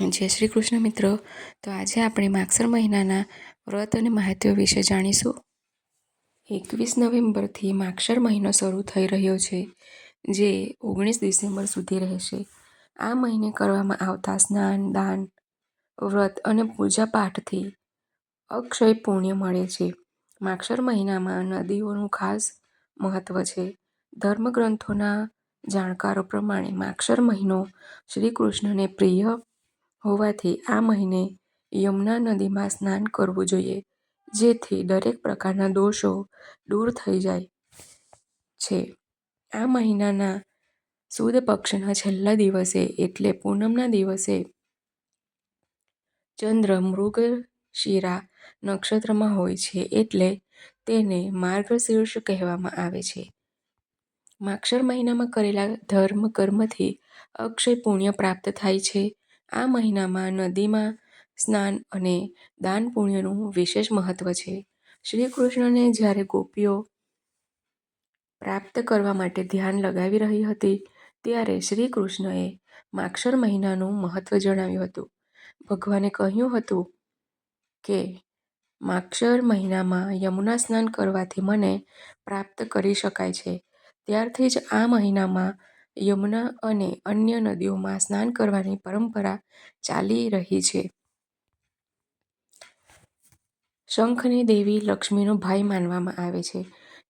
જય શ્રી કૃષ્ણ મિત્રો. તો આજે આપણે માગસર મહિનાના વ્રત અને મહાત્મ્ય વિશે જાણીશું. એકવીસ નવેમ્બરથી માગસર મહિનો શરૂ થઈ રહ્યો છે, જે ઓગણીસ ડિસેમ્બર સુધી રહેશે. આ મહિને કરવામાં આવતા સ્નાન, દાન, વ્રત અને પૂજા પાઠથી અક્ષય પુણ્ય મળે છે. માગશર મહિનામાં નદીઓનું ખાસ મહત્વ છે. ધર્મગ્રંથોના જાણકારો પ્રમાણે માક્ષર મહિનો શ્રી કૃષ્ણને પ્રિય હોવાથી આ મહિને યમુના નદીમાં સ્નાન કરવું જોઈએ, જેથી દરેક પ્રકારના દોષો દૂર થઈ જાય છે. આ મહિનાના સુદ પક્ષના છેલ્લા દિવસે એટલે પૂનમના દિવસે ચંદ્ર મૃગશિરા નક્ષત્રમાં હોય છે એટલે તેને માર્ગશીર્ષ કહેવામાં આવે છે. માક્ષર મહિનામાં કરેલા ધર્મ કર્મથી અક્ષય પુણ્ય પ્રાપ્ત થાય છે આ મહિનામાં નદીમાં સ્નાન અને દાન પુણ્યનું વિશેષ મહત્વ છે. શ્રી કૃષ્ણને જ્યારે ગોપીઓ પ્રાપ્ત કરવા માટે ધ્યાન લગાવી રહી હતી, ત્યારે શ્રી કૃષ્ણએ માક્ષર મહિનાનું મહત્વ જણાવ્યું હતું. ભગવાને કહ્યું હતું કે, માક્ષર મહિનામાં યમુના સ્નાન કરવાથી મને પ્રાપ્ત કરી શકાય છે. ત્યારથી જ આ મહિનામાં યમુના અને અન્ય નદીઓમાં સ્નાન કરવાની પરંપરા ચાલી રહી છે. શંખને દેવી લક્ષ્મીનો ભાઈ માનવામાં આવે છે,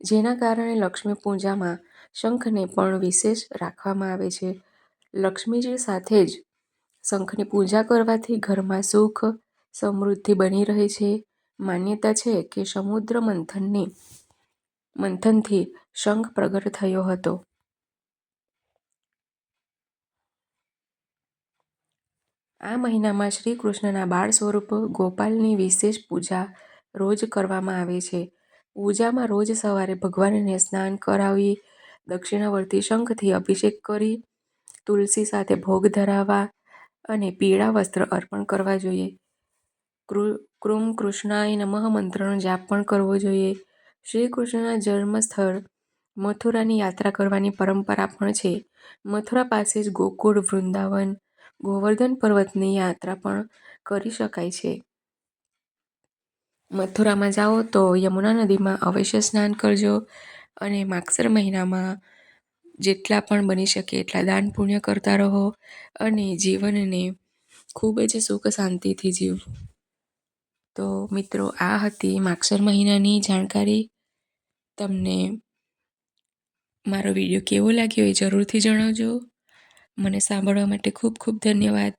જેના કારણે લક્ષ્મી પૂજામાં શંખને પણ વિશેષ રાખવામાં આવે છે. લક્ષ્મીજી સાથે જ શંખની પૂજા કરવાથી ઘરમાં સુખ, સમૃદ્ધિ બની રહે છે. માન્યતા છે કે સમુદ્ર મંથનની મંથનથી શંખ પ્રગટ થયો હતો. આ મહિનામાં શ્રી કૃષ્ણના બાળ સ્વરૂપ ગોપાલની વિશેષ પૂજા રોજ કરવામાં આવે છે. પૂજામાં રોજ સવારે ભગવાનને સ્નાન કરાવી, દક્ષિણાવર્તી શંખથી અભિષેક કરી, તુલસી સાથે ભોગ ધરાવવા અને પીળા વસ્ત્ર અર્પણ કરવા જોઈએ. કૃમ કૃષ્ણાય નમઃ મંત્રનો જાપ પણ કરવો જોઈએ. શ્રી કૃષ્ણના જન્મસ્થળ મથુરાની યાત્રા કરવાની પરંપરા પણ છે. મથુરા પાસે જ ગોકુળ, વૃંદાવન ગોવર્ધન પર્વતની યાત્રા પણ કરી શકાય છે. મથુરામાં જાઓ તો યમુના નદીમાં અવશ્ય સ્નાન કરજો અને માગસર મહિનામાં જેટલા પણ બની શકે એટલા દાન પુણ્ય કરતા રહો અને જીવનને ખૂબ જ સુખ શાંતિથી જીવવું તો મિત્રો, આ હતી માગસર મહિનાની જાણકારી. તમને મારો વીડિયો કેવો લાગ્યો એ જરૂરથી જણાવજો. મને સાંભળવા માટે ખૂબ ખૂબ ધન્યવાદ.